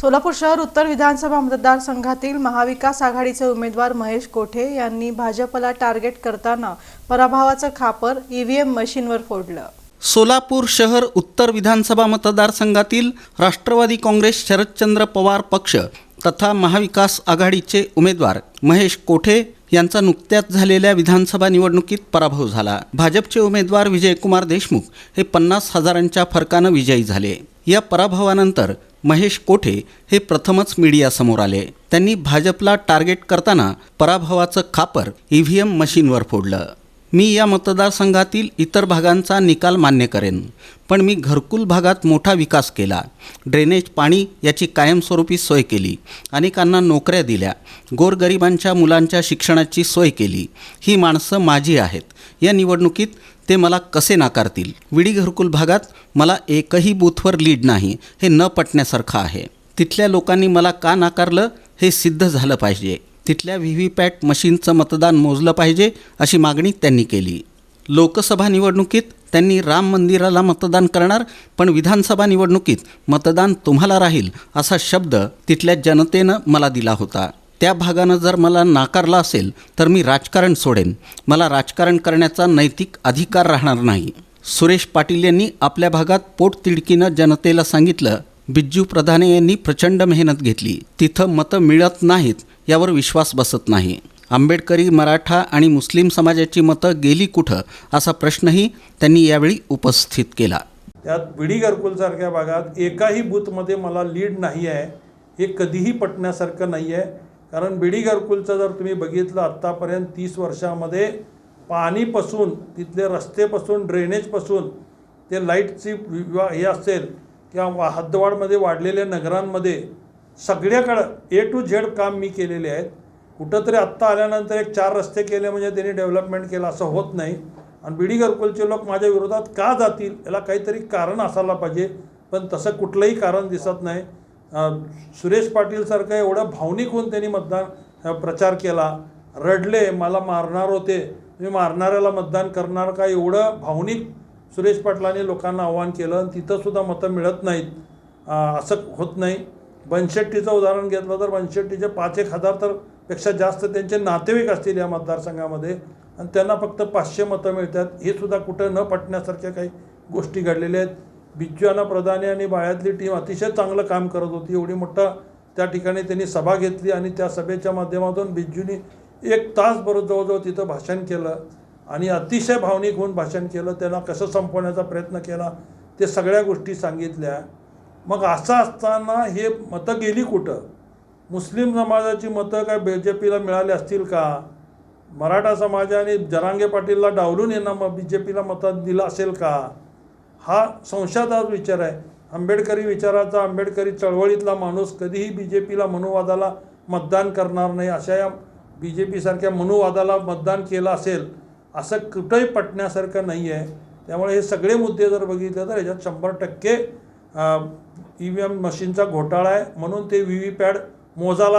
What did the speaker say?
सोलापूर शहर उत्तर विधानसभा मतदारसंघातील महाविकास आघाडीचे उमेदवार महेश कोठे यांनी भाजपला टार्गेट करताना पराभवाचं खापर ईव्हीएम मशीनवर फोडलं. सोलापूर शहर उत्तर विधानसभा मतदारसंघातील राष्ट्रवादी काँग्रेस शरदचंद्र पवार पक्ष तथा महाविकास आघाडीचे उमेदवार महेश कोठे यांचा नुकत्याच झालेल्या विधानसभा निवडणुकीत पराभव झाला. भाजपचे उमेदवार विजयकुमार देशमुख हे पन्नास हजारांच्या फरकानं विजयी झाले. या पराभवानंतर महेश कोठे हे प्रथमच मीडियासमोर आले. त्यांनी भाजपला टार्गेट करताना पराभवाचं खापर ईव्हीएम मशीनवर फोडलं. मी या मतदारसंघातील इतर भागांचा निकाल मान्य करेन पण मी घरकुल भागात मोठा विकास केला. ड्रेनेज पाणी याची कायमस्वरूपी सोय केली अनेकांना नोकऱ्या दिल्या गोरगरिबांच्या मुलांच्या शिक्षणाची सोय केली. ही माणसं माझी आहेत. या निवडणुकीत ते मला कसे नाकारतील? विडी घरकुल भागात मला एकही बूथवर लीड नाही हे न पटण्यासारखं आहे. तिथल्या लोकांनी मला का नाकारलं हे सिद्ध झालं पाहिजे. तिथल्या व्ही व्ही पॅट मशीनचं मतदान मोजलं पाहिजे अशी मागणी त्यांनी केली. लोकसभा निवडणुकीत त्यांनी राम मंदिराला मतदान करणार पण विधानसभा निवडणुकीत मतदान तुम्हाला राहील असा शब्द तिथल्या जनतेनं मला दिला होता. त्या भागानं जर मला नाकारला असेल तर मी राजकारण सोडेन. मला राजकारण करण्याचा नैतिक अधिकार राहणार नाही. सुरेश पाटील यांनी आपल्या भागात पोटतिडकीनं जनतेला सांगितलं. बिज्जू प्रधाने यांनी प्रचंड मेहनत घेतली. तिथं मतं मिळत नाहीत यावर विश्वास बसत नाही. आंबेडकरी मराठा आणि मुस्लिम समाजाची मतं गेली कुठं असा प्रश्नही त्यांनी यावेळी उपस्थित केला. त्यात विडी गरकुलसारख्या भागात एकाही बूथमध्ये मला लीड नाही आहे हे कधीही पटण्यासारखं नाही आहे. कारण बिडी घरकुलचं जर तुम्ही बघितलं आत्तापर्यंत तीस वर्षामध्ये पाणीपासून तिथले रस्तेपासून ड्रेनेजपासून ते लाईटची विवा हे असेल किंवा वा- हद्दवाडमध्ये वाढलेल्या नगरांमध्ये सगळ्याकडं ए टू झेड काम मी केलेले आहेत. कुठंतरी आत्ता आल्यानंतर एक चार रस्ते केले म्हणजे त्यांनी डेव्हलपमेंट केलं असं होत नाही. आणि बिडी घरकुलचे लोक माझ्या विरोधात का जातील याला काहीतरी कारण असायला पाहिजे. पण तसं कुठलंही कारण दिसत नाही. सुरेश पाटीलसारखं एवढं भावनिक होऊन त्यांनी मतदान प्रचार केला. रडले मला मारणार होते. मी मारणाऱ्याला मतदान करणार का? एवढं भावनिक सुरेश पाटलांनी लोकांना आव्हान केलं आणि तिथंसुद्धा मतं मिळत नाहीत. असं होत नाही. बनशेट्टीचं उदाहरण घेतलं तर बनशेट्टीचे पाच एक हजार तर पेक्षा जास्त त्यांचे नातेवाईक असतील या मतदारसंघामध्ये. आणि त्यांना फक्त पाचशे मतं मिळतात. हे सुद्धा कुठं न पटण्यासारख्या काही गोष्टी घडलेल्या आहेत. बिज्जू अण्णा प्रधाने आणि बाळ्यातली टीम अतिशय चांगलं काम करत होती. एवढी मोठा त्या ठिकाणी त्यांनी सभा घेतली आणि त्या सभेच्या माध्यमातून बिज्जूनी एक तास बरोबर जवळजवळ तिथं भाषण केलं आणि अतिशय भावनिक होऊन भाषण केलं. त्यांना कसं संपवण्याचा प्रयत्न केला ते सगळ्या गोष्टी सांगितल्या. मग असं असताना हे मतं गेली कुठं? मुस्लिम समाजाची मतं काय बी जे पीला मिळाली असतील का? मराठा समाजाने जरांगे पाटीलला डावलून येणं मग बी जे पीला मतं दिलं असेल का? हा संशयाचा विचार आहे. आंबेडकरी विचाराचा आंबेडकरी चळवळीतला माणूस कधीही बी जे पीला मनुवादाला मतदान करणार नाही. अशा या बी जे पीसारख्या मनुवादाला मतदान केलं असेल असं कुठंही पटण्यासारखं नाही आहे त्यामुळे हे सगळे मुद्दे जर बघितले तर ह्याच्यात शंभर टक्के ई व्ही एम मशीनचा घोटाळा आहे. म्हणून ते व्ही व्ही पॅड मोजाला